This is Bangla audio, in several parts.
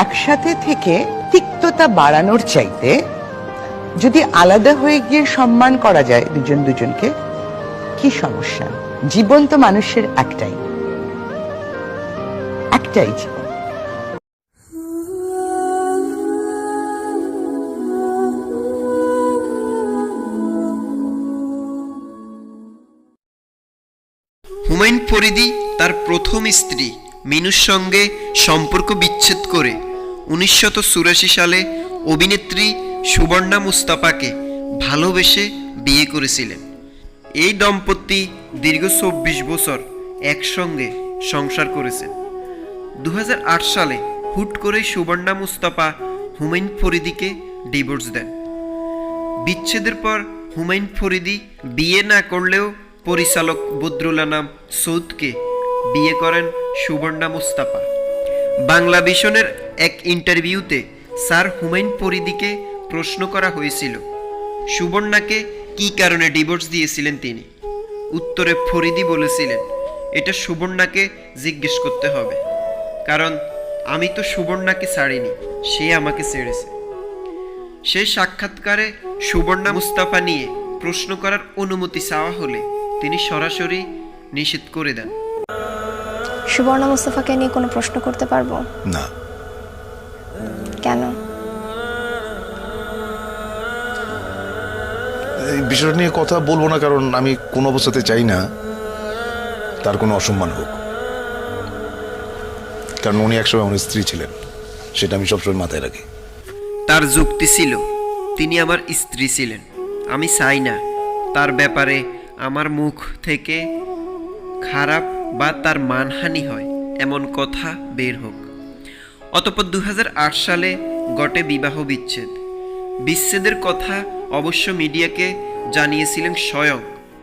একসাথে থেকে তিক্ততা বাড়ানোর চাইতে যদি আলাদা হয়ে গিয়ে সম্মান করা যায় দুজন দুজনকে, কি সমস্যা? জীবন তো মানুষের একটাই। একটাই জীবন। হুমায়ুন ফরিদি তার প্রথম স্ত্রী মিনুর সঙ্গে সম্পর্ক বিচ্ছেদ করে উনিশশত সালে অভিনেত্রী সুবর্ণা মুস্তাফাকে ভালোবেসে বিয়ে করেছিলেন। এই দম্পতি দীর্ঘ চব্বিশ বছর একসঙ্গে সংসার করেছেন। দু হাজার আট সালে হুট করে সুবর্ণা মুস্তাফা হুমায়ুন ফরিদিকে ডিভোর্স দেন। বিচ্ছেদের পর হুমায়ুন ফরিদি বিয়ে না করলেও পরিচালক বদরুল আনাম সৌদকে বিয়ে করেন সুবর্ণা মুস্তাফা। বাংলা ভিশনের এক ইন্টারভিউতে স্যার হুমায়ুন পরিদিকে প্রশ্ন করা হয়েছিল সুবর্ণাকে কি কারণে ডিভোর্স দিয়েছিলেন তিনি? উত্তরে ফরিদি বলেছিলেন এটা সুবর্ণাকে জিজ্ঞেস করতে হবে কারণ আমি তো সুবর্ণাকে ছাড়িনি সে আমাকে ছেড়েছে। সেই সাক্ষাৎকারে সুবর্ণা মুস্তাফা নিয়ে প্রশ্ন করার অনুমতি চাওয়া হলে তিনি সরাসরি নিষেধ করে দেন। সুবর্ণা মুস্তাফাকে নিয়ে কোনো প্রশ্ন করতে পারব? না। কেন? এই বিষয়টা নিয়ে কথা বলব না কারণ আমি কোনো অবস্থাতে চাই না। তার কোনো অসম্মান হোক। কারণ উনি একসময় আমার স্ত্রী ছিলেন। সেটা আমি সবসময় মাথায় রাখি। তার যুক্তি ছিল তিনি আমার স্ত্রী ছিলেন। আমি চাই না তার ব্যাপারে আমার মুখ থেকে খারাপ বা তার মানহানি হয় এমন কথা বের হোক। অতপর দু সালে গটে বিবাহ বিচ্ছেদ। বিচ্ছেদের কথা অবশ্য মিডিয়াকে জানিয়েছিলেন স্বয়ং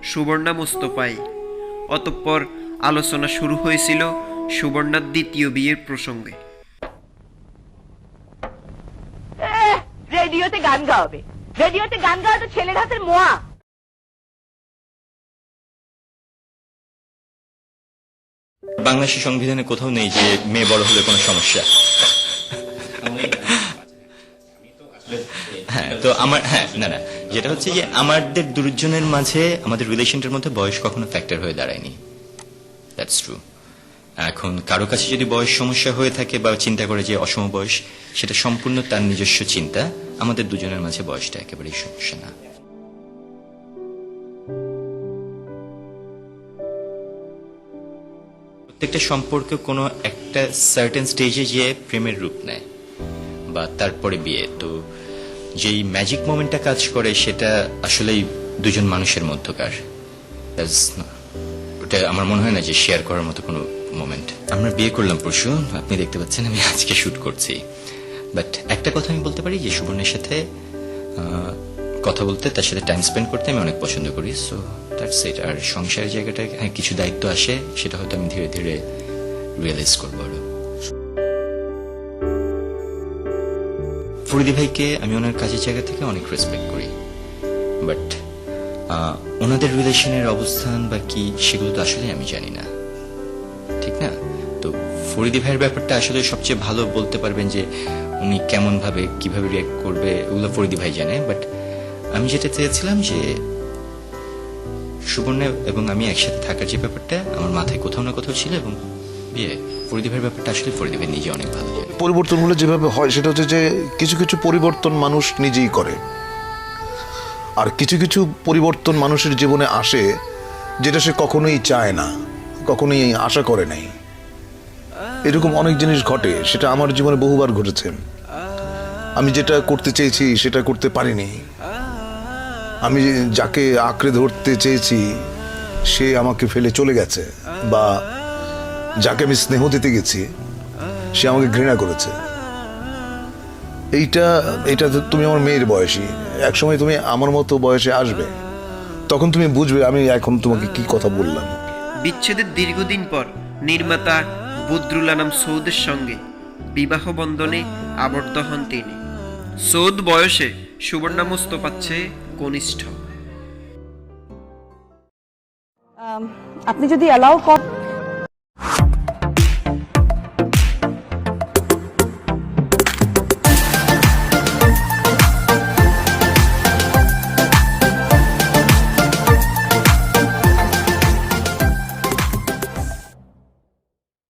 সুবর্ণা মোস্তফাই। অতঃপর আলোচনা শুরু হয়েছিল সুবর্ণার দ্বিতীয় বিয়ের প্রসঙ্গে। রেডিওতে গান গাওয়াবে। রেডিওতে গান গাওয়া তো ছেলের হাতের মোয়া। বাংলাদেশের সংবিধানে কোথাও নেই যে মেয়ে বড় হলে কোনো সমস্যা। হ্যাঁ তো আমার হ্যাঁ না না। যেটা হচ্ছে যে আমাদের দুজনের মাঝে আমাদের রিলেশনটার মধ্যে বয়স কখনো ফ্যাক্টর হয়ে দাঁড়ায়নি। দ্যাটস ট্রু এখন কারও কাছে যদি বয়স সমস্যা হয়ে থাকে বা চিন্তা করে যে অসম বয়স সেটা সম্পূর্ণ তার নিজস্ব চিন্তা, আমাদের দুজনের মাঝে বয়সটা একেবারেই সমস্যা না। প্রত্যেকটা সম্পর্ক কোনো একটা সার্টেন স্টেজে যে প্রেমের রূপ নেয়, বা তারপরে বিয়ে। তো যেই ম্যাজিক মোমেন্টটা কাজ করে, সেটা আসলেই দুজন মানুষের মধ্যকার। ওটা আমার মনে হয় না যে শেয়ার করার মতো কোনো মোমেন্ট আমরা বিয়ে করলাম পরশু, আপনি দেখতে পাচ্ছেন আমি আজকে শুট করছি। বাট একটা কথা আমি বলতে পারি যে, সুবর্ণের সাথে কথা বলতে, তার সাথে টাইম স্পেন্ড করতে আমি অনেক পছন্দ করি সো দ্যাটস ইট আর সংসারের জায়গাটা হ্যাঁ কিছু দায়িত্ব আসে, সেটা হয়তো আমি ধীরে ধীরে রিয়েলাইজ করব আরও। ফরিদি ভাইকে আমি ওনার কাজের জায়গা থেকে অনেক রেসপেক্ট করি বাট ওনাদের রিলেশনের অবস্থান বা কি, সেগুলো তো আসলে আমি জানি না। ঠিক না? তো ফরিদি ভাইয়ের ব্যাপারটা আসলে সবচেয়ে ভালো বলতে পারবেন যে উনি কেমন ভাবে কীভাবে রিয়াক্ট করবে ওগুলো ফরিদি ভাই জানে বাট আমি যেটা চেয়েছিলাম যে সুবর্ণ এবং আমি একসাথে থাকার যে ব্যাপারটা আমার মাথায় কোথাও না কোথাও ছিল এবং বিয়ে ভাইয়ের ব্যাপারটা আসলে ভাই নিজে অনেক ভালো পরিবর্তনগুলো যেভাবে হয়, সেটা হচ্ছে যে কিছু কিছু পরিবর্তন মানুষ নিজেই করে। আর কিছু কিছু পরিবর্তন মানুষের জীবনে আসে যেটা সে কখনোই চায় না, কখনোই আশা করে নাই। এরকম অনেক জিনিস ঘটে, সেটা আমার জীবনে বহুবার ঘটেছে। আমি যেটা করতে চেয়েছি, সেটা করতে পারিনি। আমি যাকে আঁকড়ে ধরতে চেয়েছি, সে আমাকে ফেলে চলে গেছে বা যাকে আমি স্নেহ দিতে গেছি, সে আমাকে ঘৃণা করেছে। এইটা এটা তুমি আমার মেয়ের বয়সী। একসময় তুমি আমার মতো বয়সে আসবে, তখন তুমি বুঝবে আমি এখন তোমাকে কি কথা বললাম। বিচ্ছেদের দীর্ঘদিন পর নির্মাতা বদরুল আনাম সৌদের সঙ্গে বিবাহ বন্ধনে আবদ্ধ হন তিনি। সৌদ বয়সে সুবর্ণা মোস্তফার চেয়ে কনিষ্ঠ। আপনি যদি অ্যালাউ কর